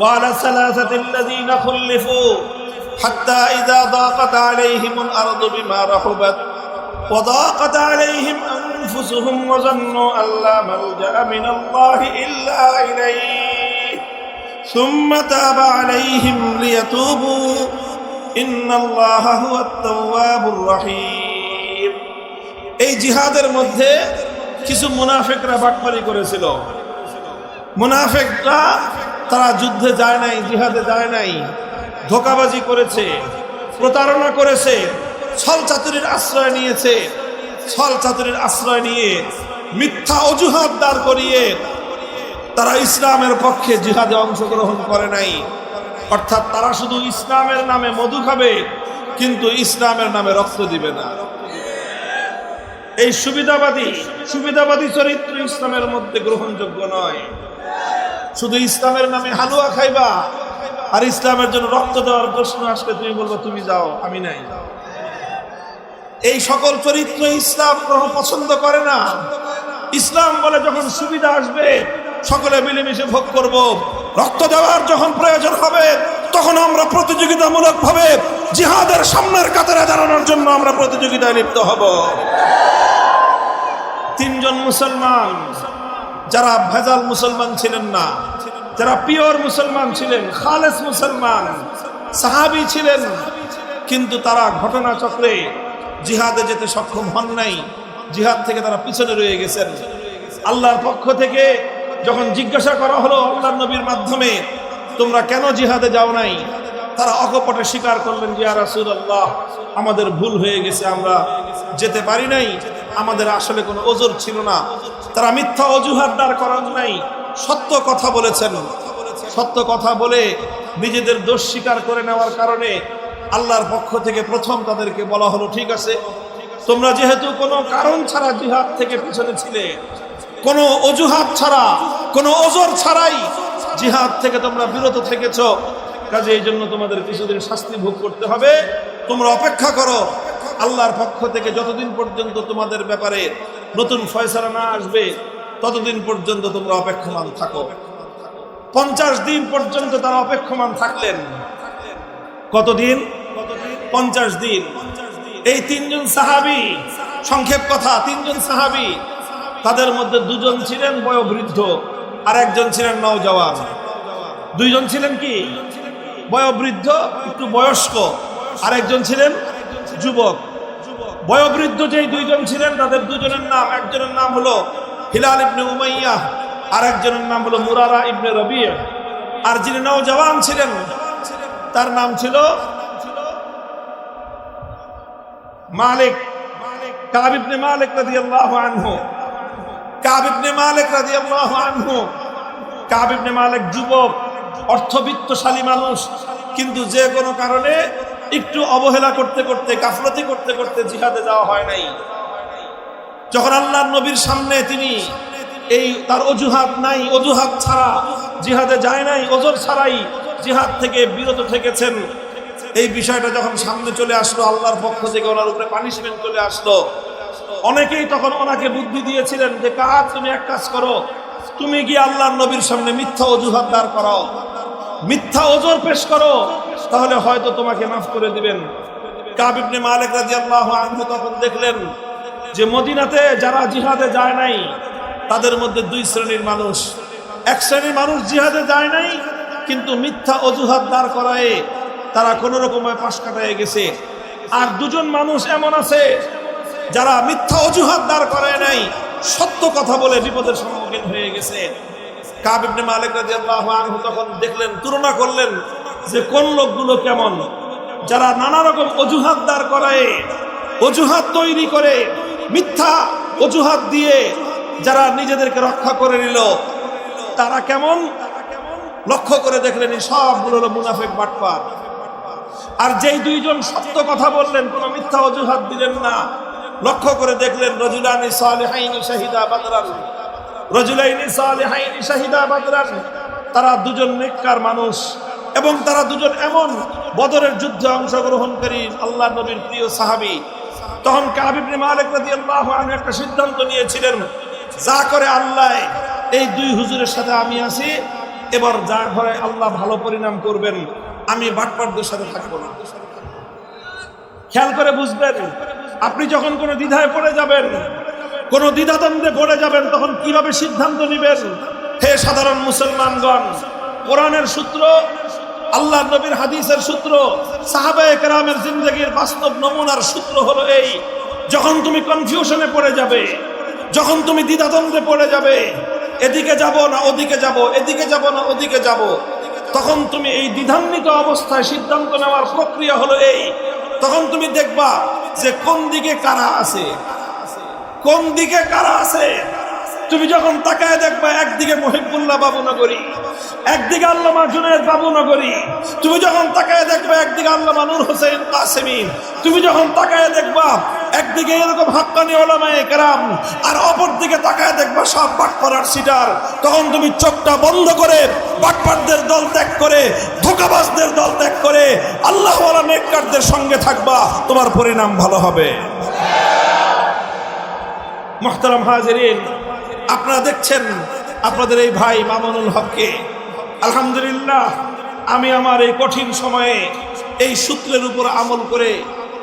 وعلى الثلاثة الذين خلفوا حتى إذا ضاقت عليهم الأرض بما رحبت وضاقت عليهم أنفسهم وظنوا أن لا ملجأ من الله إلا إليه ثم تاب عليهم ليتوبوا إن الله هو التواب الرحيم এই জিহাদের মধ্যে কিছু মুনাফিকরা বাটপারি করেছিল মুনাফিকরা তারা যুদ্ধে যায় নাই, জিহাদে যায় নাই, ধোকাবাজি করেছে, প্রতারণা করেছে, ছল চাতুরির আশ্রয় নিয়েছে, ছল চাতুরির আশ্রয় নিয়ে মিথ্যা অজুহাত দাঁড় করিয়ে তারা ইসলামের পক্ষে জিহাদে অংশগ্রহণ করে নাই। অর্থাৎ তারা শুধু ইসলামের নামে মধু খাবে, কিন্তু ইসলামের নামে রক্ত দিবে না। এই সুবিধাবাদী সুবিধাবাদী চরিত্র ইসলামের মধ্যে গ্রহণযোগ্য নয়। শুধু ইসলামের নামে হালুয়া খাইবা আর ইসলামের জন্য রক্ত দেওয়ার প্রশ্ন আসলে তুমি বলব, তুমি যাও, আমি নাই। এই সকল চরিত্র ইসলাম গ্রহণ পছন্দ করে না। ইসলাম বলে যখন সুবিধা আসবে, সকলে মিলেমিশে ভোগ করব। রক্ত দেওয়ার যখন প্রয়োজন হবে, তখন আমরা প্রতিযোগিতামূলক ভাবে জিহাদের সামনের কাতারে দাঁড়ানোর জন্য আমরা প্রতিযোগিতায় লিপ্ত হব। তিনজন মুসলমান যারা ভেজাল মুসলমান ছিলেন না, যারা পিওর মুসলমান ছিলেন, খালেস মুসলমান, সাহাবি ছিলেন, কিন্তু তারা ঘটনা চক্রে জিহাদে যেতে সক্ষম হন নাই, জিহাদ থেকে তারা পিছনে রয়ে গেছেন। আল্লাহর পক্ষ থেকে যখন জিজ্ঞাসা করা হলো আল্লাহ নবীর মাধ্যমে, তোমরা কেন জিহাদে যাও নাই? তারা অকপটে স্বীকার করলেন যে রাসুল আল্লাহ আমাদের ভুল হয়ে গেছে, আমরা যেতে পারি নাই, আমাদের আসলে কোনো ওজোর ছিল না। তারা মিথ্যা অজুহাত দাঁড় করান নাই। সত্য কথা বলেছেন। সত্য কথা বলে নিজেদের দোষ স্বীকার করে নেওয়ার কারণে আল্লাহর পক্ষ থেকে প্রথম তাদেরকে বলা হলো, ঠিক আছে, তোমরা যেহেতু কোনো কারণ ছাড়া জিহাদ থেকে পিছনে ছিলে, কোনো অজুহাত ছাড়া, কোনো ওজোর ছাড়াই জিহাদ থেকে তোমরা বিরত থেকেছ, কাজে এই জন্য তোমাদের কিছুদিন শাস্তি ভোগ করতে হবে। তোমরা অপেক্ষা করো, আল্লাহর পক্ষ থেকে যতদিন পর্যন্ত তোমাদের ব্যাপারে নতুন ফয়সালা না আসবে, ততদিন পর্যন্ত তোমরা অপেক্ষমান থাকো। পঞ্চাশ দিন পর্যন্ত তারা অপেক্ষমান থাকলেন। কতদিন? পঞ্চাশ দিন। এই তিনজন সাহাবি, সংক্ষেপ কথা, তিনজন সাহাবি, তাদের মধ্যে দুজন ছিলেন বয়োবৃদ্ধ আর একজন ছিলেন নওজওয়ান। দুইজন ছিলেন কি? বয়োবৃদ্ধ, একটু বয়স্ক আর একজন ছিলেন যুবক। বয়োবৃদ্ধ যেই দুইজন ছিলেন, তাদের দুজনের নাম, একজনের নাম হলো হিলাল ইবনে উমাইয়া আর একজনের নাম হলো মুরারা ইবনে রবিয়া। আর যিনি নওজওয়ান ছিলেন, তার নাম ছিল মালিক, কাব ইবনে মালিক রাদিয়াল্লাহু আনহু। কাব ইবনে মালিক রাদিয়াল্লাহু আনহু। কাব ইবনে মালিক যুবক, অর্থবিত্তশালী মানুষ, কিন্তু যে কোনো কারণে একটু অবহেলা করতে করতে, গাফলতি করতে করতে জিহাদে যাওয়া হয় নাই। যখন আল্লাহর নবীর সামনে তিনি এই তার অজুহাত নাই, অজুহাত ছাড়া জিহাদে যায় নাই, ওজোর ছাড়াই জিহাদ থেকে বিরত থেকেছেন। এই বিষয়টা যখন সামনে চলে আসলো, আল্লাহর পক্ষ থেকে ওনার উপরে পানিশমেন্ট চলে আসলো। অনেকেই তখন ওনাকে বুদ্ধি দিয়েছিলেন যে, কাজ তুমি এক কাজ করো, তুমি গিয়ে আল্লাহর নবীর সামনে মিথ্যা অজুহাত দাঁড় করাও। মিথ্যা ওজোর পেশ করো তাহলে হয়তো তোমাকে মাফ করে দিবেন। কাবিবনে মালিক রাদিয়াল্লাহু আনহু তখন দেখলেন যে মদিনাতে যারা জিহাদে যায় নাই, তাদের মধ্যে দুই শ্রেণির মানুষ। এক শ্রেণির মানুষ জিহাদে যায় নাই, কিন্তু মিথ্যা অজুহাত দাঁড় করায় তারা কোনো রকমে পাশ কাটায় গেছে। আর দুজন মানুষ এমন আছে, যারা মিথ্যা অজুহাত দাঁড় করায় নাই, সত্য কথা বলে বিপদের সম্মুখীন হয়ে গেছে। কাবিবনে মালিক রাজি আল্লাহ আনহু তখন দেখলেন, তুলনা করলেন যে কোন লোকগুলো কেমন? যারা নানা রকম অজুহাত দাঁড় করায়, অজুহাত তৈরি করে, মিথ্যা অজুহাত দিয়ে যারা নিজেদেরকে রক্ষা করে নিল, তারা কেমন? লক্ষ্য করে দেখলেন এই সবগুলো হলো মুনাফেক বাটপার। আর যেই দুইজন সত্য কথা বললেন, কোনো মিথ্যা অজুহাত দিলেন না। লক্ষ্য করে দেখলেন রজুলানি সালেহাইনি শাহিদা বাদরান। রজুলাইনি সালেহাইনি শাহিদা বাদরান। তারা দুজন নেককার মানুষ। এবং তারা দুজন এমন বদরের যুদ্ধে অংশগ্রহণকারী আল্লাহ নবীর প্রিয় সাহাবি। তখন কাবিবনে মালিক আনহু একটা সিদ্ধান্ত নিয়েছিলেন, যা করে আল্লাহ, এই দুই হুজুরের সাথে আমি আছি, এবার যা ঘরে আল্লাহ ভালো পরিণাম করবেন, আমি বাটপারদের সাথে থাকব না। খেয়াল করে বুঝবেন, আপনি যখন কোনো দ্বিধায় পড়ে যাবেন, কোন দ্বিধাদ্বন্দ্বে পড়ে যাবেন, তখন কীভাবে সিদ্ধান্ত নেবেন? হে সাধারণ মুসলমানগণ, কোরআনের সূত্র আল্লাহ নবীর হাদিসের সূত্র, সাহাবায়ে কেরামের জিন্দগির বাস্তব নমুনার সূত্র হলো এই, যখন তুমি কনফিউশনে পড়ে যাবে, যখন তুমি দ্বিধাদ্বন্দ্বে পড়ে যাবে, এদিকে যাব না ওদিকে যাব, এদিকে যাব না ওদিকে যাব, তখন তুমি এই দ্বিধান্বিত অবস্থায় সিদ্ধান্ত নেওয়ার প্রক্রিয়া হলো এই, তখন তুমি দেখবা যে কোন দিকে কারা আছে, কোন দিকে কারা আছে। তুমি যখন তাকায় দেখবা, একদিকে মহিবুল্লাহ বাবু নগরী, একদিকে আল্লামা জুনেদ বাবু নগরী। তুমি যখন তাকায় দেখবা, একদিকে আল্লামা নূর হোসেন কাসেমি তুমি যখন তাকায় দেখবা, একদিকে এরকম হাক্কানি ওলামায়ে কেরাম, আর অপর দিকে তাকায় দেখবা, সব বাটপাড়ার সিটার। তখন তুমি চোখটা বন্ধ করে, বাটপাড়দের দল ত্যাগ করে, ধোকাবাজদের দল ত্যাগ করে আল্লাহ নেককারদের সঙ্গে থাকবা, তোমার পরিণাম ভালো হবে। মোহতারাম হাজরিন আপনারা দেখছেন আপনাদের এই ভাই মামুনুল হককে। আলহামদুলিল্লাহ, আমি আমার এই কঠিন সময়ে এই সূত্রের উপর আমল করে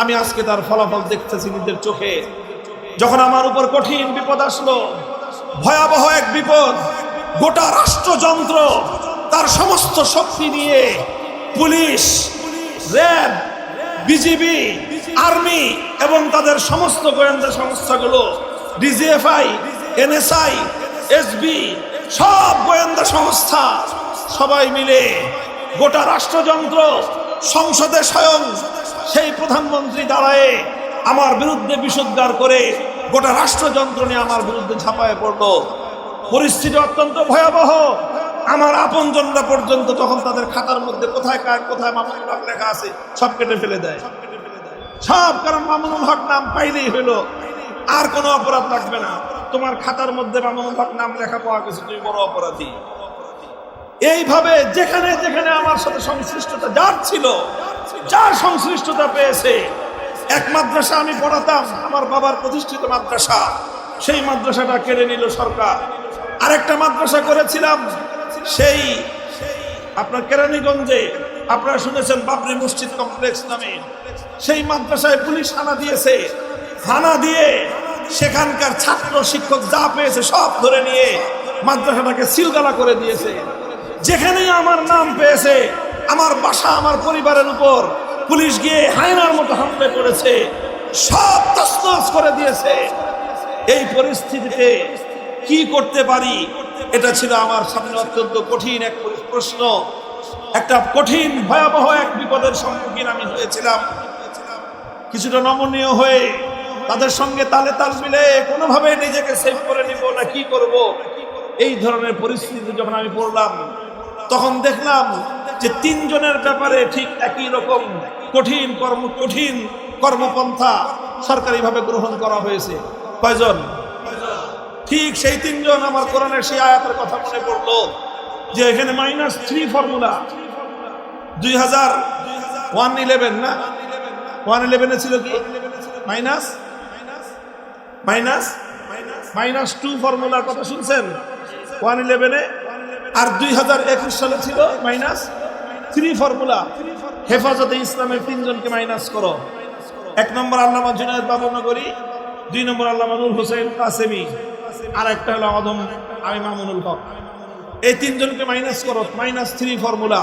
আমি আজকে তার ফলাফল দেখতেছি নিজের চোখে। যখন আমার উপর কঠিন বিপদ আসলো, ভয়াবহ এক বিপদ, গোটা রাষ্ট্রযন্ত্র, তার সমস্ত শক্তি নিয়ে পুলিশ, র্যাব, বিজিবি, আর্মি এবং তাদের সমস্ত গোয়েন্দা সংস্থাগুলো, ডিজিএফআই এনএসআই, এসবি, সব গোয়েন্দা সংস্থা, সবাই মিলে গোটা রাষ্ট্রযন্ত্র সংসদে স্বয়ং সেই প্রধানমন্ত্রী দাঁড়ায় আমার বিরুদ্ধে বিশুদ্ধার করে গোটা রাষ্ট্রযন্ত্র নিয়ে আমার বিরুদ্ধে ঝাঁপায় পড়ল। পরিস্থিতি অত্যন্ত ভয়াবহ। আমার আপনজনরা পর্যন্ত তখন তাদের খাতার মধ্যে কোথায় কার, কোথায় মামুনুল হক লেখা আছে, সব কেটে ফেলে দেয়। সব কারণ মামুনুল হক নাম পাইলেই হইল। আর কোনো অপরাধ লাগবে না। তোমার খাতার মধ্যে মামুনুল নাম লেখা পাওয়া গেছে, তুমি বড় অপরাধী। এইভাবে যেখানে যেখানে আমার সাথে সংশ্লিষ্টতা, যার ছিল, যার সংশ্লিষ্টতা পেয়েছে, এক মাদ্রাসা আমি পড়াতাম, আমার বাবার প্রতিষ্ঠিত মাদ্রাসা, সেই মাদ্রাসাটা কেড়ে নিল সরকার। আরেকটা মাদ্রাসা করেছিলাম, সেই, আপনার কেরানীগঞ্জে, আপনারা শুনেছেন বাবরি মসজিদ কমপ্লেক্স নামে। সেই মাদ্রাসায় পুলিশ হানা দিয়েছে, হানা দিয়ে সেখানকার ছাত্র শিক্ষক যা পেয়েছে সব ধরে নিয়ে মাদ্রাসাটাকে সিলগালা করে দিয়েছে। যেখানেই আমার নাম পেয়েছে, আমার বাসা, আমার পরিবারের উপর পুলিশ গিয়ে হায়নার মতো হামলে করেছে, সব তসনস করে দিয়েছে। এই পরিস্থিতিতে কি করতে পারি? এটা ছিল আমার সামনে অত্যন্ত কঠিন এক প্রশ্ন। একটা কঠিন, ভয়াবহ এক বিপদের সম্মুখীন আমি হয়েছিলাম। কিছুটা নমনীয় হয়ে তাদের সঙ্গে তালে তাল মিলে কোনোভাবে নিজেকে সেভ করে নিব না, কি করব? এই ধরনের পরিস্থিতি যখন আমি পড়লাম, তখন দেখলাম যে তিনজনের ব্যাপারে ঠিক একই রকম কঠিন কর্ম, কঠিন কর্মপন্থা সরকারিভাবে গ্রহণ করা হয়েছে। কয়জন? ঠিক সেই তিনজন আমার কোরআনের সেই আয়াতের কথা মনে পড়ল যে এখানে মাইনাস থ্রি ফর্মুলা দুই হাজার ওয়ান ইলেভেন না? ওয়ান ইলেভেনে ছিল কি? Minus minus? মাইনাস টু ফর্মুলার কথা শুনছেন? ওয়ান ইলেভেনে আর দুই হাজার একুশ সালে ছিল মাইনাস থ্রি ফর্মুলা হেফাজতে ইসলামের তিনজনকে মাইনাস করো। এক নম্বর আল্লামা জুনায়দ বাবনগরী দুই নম্বর আল্লামা নুর হোসেন কাসেমি, আর একটা হলো আদম, আমি মামুনুল হক। এই তিনজনকে মাইনাস করো, minus three formula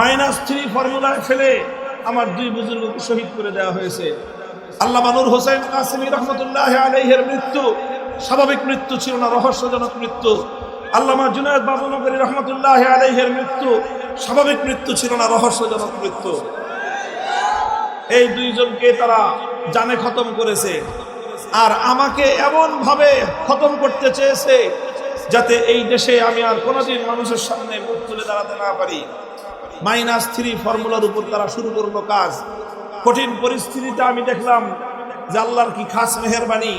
minus three ফর্মুলায় ফেলে আমার দুই বুজুর্গকে শহীদ করে দেওয়া হয়েছে। আল্লাহ মানুর হোসেন কাসিমি রহমতুল্লাহ আলাইহের মৃত্যু, স্বাভাবিক মৃত্যু ছিল না, রহস্যজনক মৃত্যু। আল্লামা জুনায়দ বাবুনগরী রহমতুল্লাহ আলাইহের মৃত্যু, স্বাভাবিক মৃত্যু ছিল না, রহস্যজনক মৃত্যু। এই দুইজনকে তারা জানে খতম করেছে। আর আমাকে এমন ভাবে খতম করতে চেয়েছে যাতে এই দেশে আমি আর কোনোদিন মানুষের সামনে মুখ তুলে দাঁড়াতে না পারি। মাইনাস থ্রি ফর্মুলার উপর তারা শুরু করল কাজ। কঠিন পরিস্থিতিতে আমি দেখলাম যে আল্লাহর কি খাস মেহরবানি।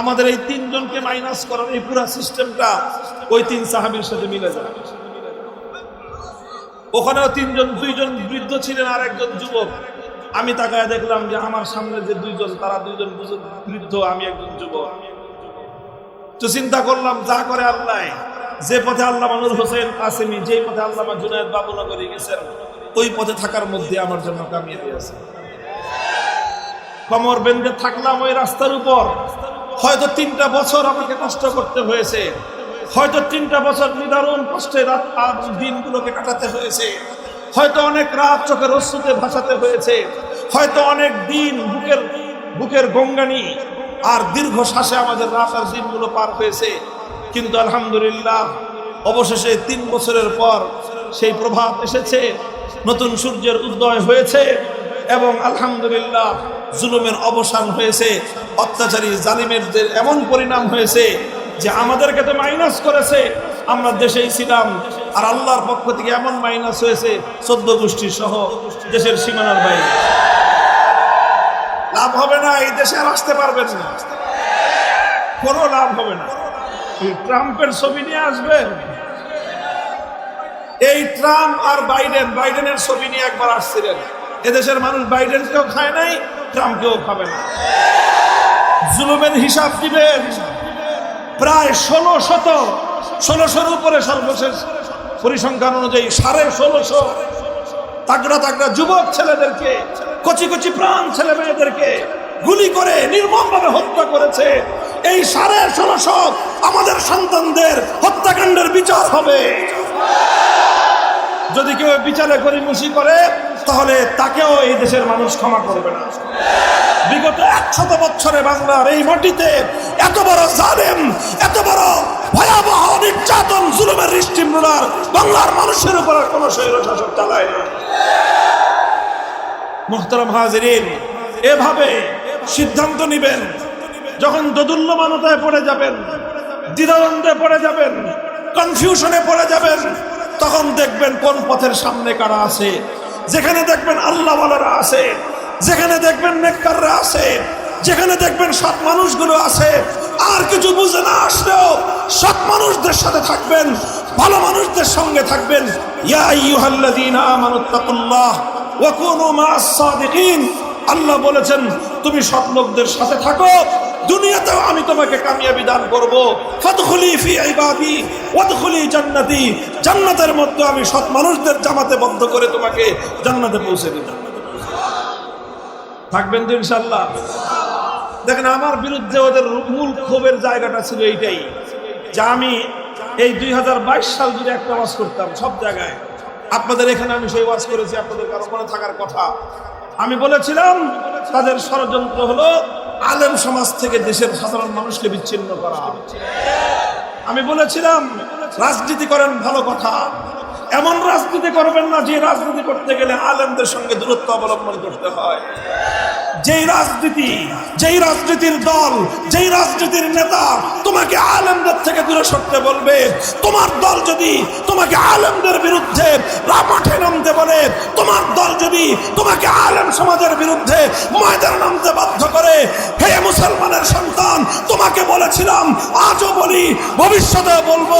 আমাদের এই তিনজনকে মাইনাস করার এই পুরা সিস্টেমটা ওই তিন সাহাবির সাথে মিলে যায়। ওখানেও তিনজন, দুইজন বৃদ্ধ ছিলেন আর একজন যুবক। আমি তাকায় দেখলাম যে আমার সামনে যে দুইজন, তারা দুইজন বৃদ্ধ, আমি একজন যুবক। তো চিন্তা করলাম, যা করে আল্লাহ যে পথে আল্লাহ মানুর হোসেন আসেমি যেই পথে আল্লাহ জুনায়দ বাবুনগরী গেছেন, ওই পথে থাকার মধ্যে আমার জন্য কামিয়ে দিয়েছে কমর বেঁধে থাকলাম ওই রাস্তার উপর। হয়তো তিনটা বছর আমাকে কষ্ট করতে হয়েছে। হয়তো তিনটা বছর নিদারুণ কষ্টে রাত আর দিনগুলোকে কাটাতে হয়েছে। হয়তো অনেক রাত চোখের অশ্রুতে ভাসাতে হয়েছে। হয়তো অনেক দিন বুকের বুকের গঙ্গানি আর দীর্ঘ শ্বাসে আমাদের রাত আর দিনগুলো পার হয়েছে। কিন্তু আলহামদুলিল্লাহ, অবশেষে তিন বছরের পর সেই প্রভাব এসেছে। নতুন সূর্যের উদয় হয়েছে এবং আলহামদুলিল্লাহ জুলুমের অবসান হয়েছে, অত্যাচারী জালিমেরদের এমন পরিণাম হয়েছে যে আমাদেরকে তো মাইনাস করেছে। আমরা দেশেই ছিলাম, আর আল্লাহর পক্ষ থেকে এমন মাইনাস হয়েছে, চোদ্দ গোষ্ঠী সহ দেশের সীমানার বাইরে। লাভ হবে না, এই দেশে আর আসতে পারবেন না। কোনো লাভ হবে না। ট্রাম্পের ছবি নিয়ে আসবেন? এই ট্রাম্প আর বাইডেন, বাইডেনের ছবি নিয়ে একবার আসছিলেন। এদেশের মানুষ বাইডেনকেও খায় নাই ট্রাম্পকেও খাবে না। জুলুমের হিসাব দিবেন প্রায় ষোলো শত ষোলোশোর উপরে সর্বশেষ পরিসংখ্যান অনুযায়ী সাড়ে ষোলোশো তাগড়া তাগড়া যুবক ছেলেদেরকে, কচি কচি প্রাণ ছেলে মেয়েদেরকে গুলি করে নির্মমভাবে হত্যা করেছে। এই সাড়ে ষোলোশো আমাদের সন্তানদের হত্যাকাণ্ডের বিচার হবে। যদি কেউ বিচারে গরিমুষি করে তাহলে তাকেও এই দেশের মানুষ ক্ষমা করবে না। বিগত একশত বছরে বাংলার এই মাটিতে এত বড় জালেম, এত বড় ভয়াবহ নির্যাতন, জুলুমের দৃষ্টিমূলার বাংলার মানুষের উপর কোনো স্বৈর শাসক চালায় না। মোহতারাম হাজরিন, এভাবে সিদ্ধান্ত নিবেন, যখন দোদুল্যমানতায় পড়ে যাবেন, দ্বিধাদ্বন্দ্বে পড়ে যাবেন কনফিউশনে পড়ে যাবেন, তখন দেখবেন কোন পথের সামনে কারা আছে। যেখানে দেখবেন আল্লাহ আছে, যেখানে দেখবেন নেককাররা আছে, যেখানে দেখবেন সৎ মানুষগুলো আছে, আর কিছু বুঝে না আসলেও সৎ মানুষদের সাথে থাকবেন, ভালো মানুষদের সঙ্গে থাকবেন। আল্লাহ বলেছেন, তুমি সৎ লোকদের সাথে থাকো, দুনিয়াতেও আমি তোমাকে কামিয়াবি দান করব। জান্নাতের মধ্যে আমি সৎ মানুষদের জামাতে বদ্ধ করে তোমাকে জান্নাতে পৌঁছে দেব থাকবেন তো ইনশাল্লাহ দেখেন, আমার বিরুদ্ধে ওদের মূল ক্ষোভের জায়গাটা ছিল এইটাই যে আমি এই দুই হাজার বাইশ সাল যদি একটা ওয়াজ করতাম সব জায়গায়। আপনাদের এখানে আমি সেই ওয়াজ করেছি, আপনাদের কারও মনে থাকার কথা। আমি বলেছিলাম, তাদের ষড়যন্ত্র হলো আলেম সমাজ থেকে দেশের সাধারণ মানুষকে বিচ্ছিন্ন করা। আমি বলেছিলাম রাজনীতি করেন ভালো কথা। এমন রাজনীতি করবেন না যে রাজনীতি করতে গেলে আলেমদের সঙ্গে দূরত্ব অবলম্বন করতে হয়। যেই রাজনীতি, যেই রাজনীতির দল, যেই রাজনীতির নেতা তোমাকে আলেমদের থেকে দূরে সরতে বলবে। তোমার দল যদি তোমাকে আলেমদের বিরুদ্ধে মাঠে নামতে বলে, তোমার দল যদি তোমাকে আলেম সমাজের বিরুদ্ধে ময়দানে নামতে বাধ্য করে, হে মুসলমানের সন্তান, তোমাকে বলেছিলাম, আজও বলি ভবিষ্যতে বলব,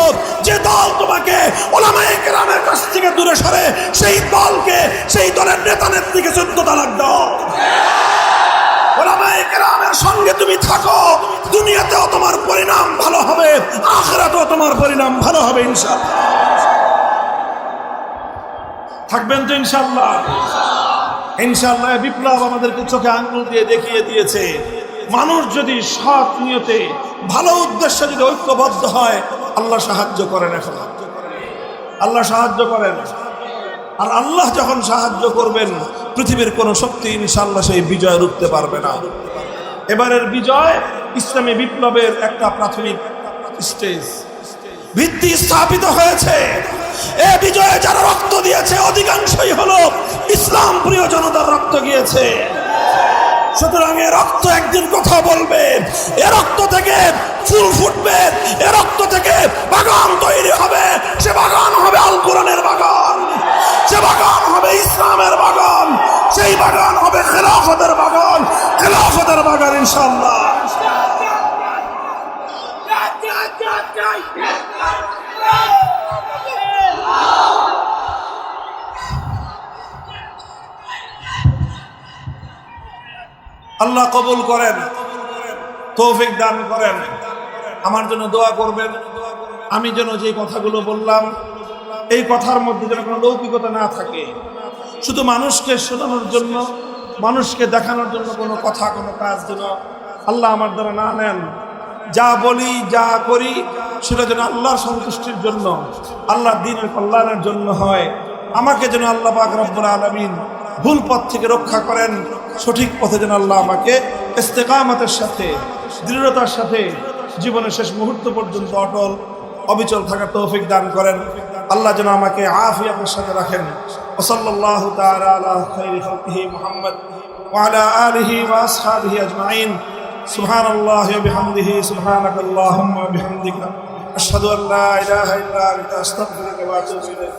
যে দল তোমাকে ওলামায়ে কেরামের কাছ থেকে দূরে সরে, সেই দলকে, সেই দলের নেতা নেত্রীকে চোদ্দ তালাক দাও। দুনিয়াতেও তোমার পরিণাম ভালো হবে তোমার পরিণাম ভালো হবে, ইনশাআল্লাহ। থাকবেন তো ইনশাআল্লাহ। ইনশাআল্লাহ বিপ্লব আমাদেরকে চোখে আঙ্গুল দিয়ে দেখিয়ে দিয়েছে। মানুষ যদি সৎ নিয়তে, ভালো উদ্দেশ্যে যদি ঐক্যবদ্ধ হয়, আল্লাহ সাহায্য করেন এখন। আল্লাহ সাহায্য করেন। আর আল্লাহ যখন সাহায্য করবেন, পৃথিবীর কোন শক্তি ইনশাল্লাহ সেই বিজয় রুখতে পারবে না। এবারের বিজয় ইসলামী বিপ্লবের একটা প্রাথমিক স্টেজ ভিত্তি স্থাপিত হয়েছে। এ বিজয়ে যারা রক্ত দিয়েছে, অধিকাংশই হলো ইসলাম প্রিয় জনতার রক্ত গিয়েছে। সুতরাং এ রক্ত একদিন কথা বলবে। এ রক্ত থেকে ফুল ফুটবে। এ রক্ত থেকে বাগান তৈরি হবে। সে বাগান হবে আল কোরআনের বাগান। সে বাগান হবে ইসলামের বাগান, সেই বাগান হবে খেলাফতের বাগান খেলাফতের বাগান ইনশাল্লাহ আল্লাহ কবুল করেন, তৌফিক দান করেন। আমার জন্য দোয়া করবেন। আমি যেন যে কথাগুলো বললাম এই কথার মধ্যে যেন কোনো লৌকিকতা না থাকে। শুধু মানুষকে শোনানোর জন্য, মানুষকে দেখানোর জন্য কোনো কথা, কোনো কাজ যেন আল্লাহ আমার দ্বারা না নেন। যা বলি, যা করি, সেটা যেন আল্লাহর সন্তুষ্টির জন্য আল্লাহ দিনের কল্যাণের জন্য হয়। আমাকে যেন আল্লাহ পাক রব্বুল আলমিন ভুল পথ থেকে রক্ষা করেন, সঠিক পথে যেন আল্লাহ আমাকে ইস্তেকামতের সাথে, দৃঢ়তার সাথে জীবনের শেষ মুহূর্ত পর্যন্ত অটল, অবিচল থাকার তৌফিক দান করেন। আল্লাহ যেন আমাকে আফিয়াতের সাথে রাখেন ওসল্লাহ তাআলা আলা খাইরি খালকিহি মুহাম্মদ وعلى آله وأصحابه أجمعين سبحان الله وبحمده سبحانك اللهم وبحمدك أشهد أن لا إله إلا أنت أستغفرك وأتوب إليك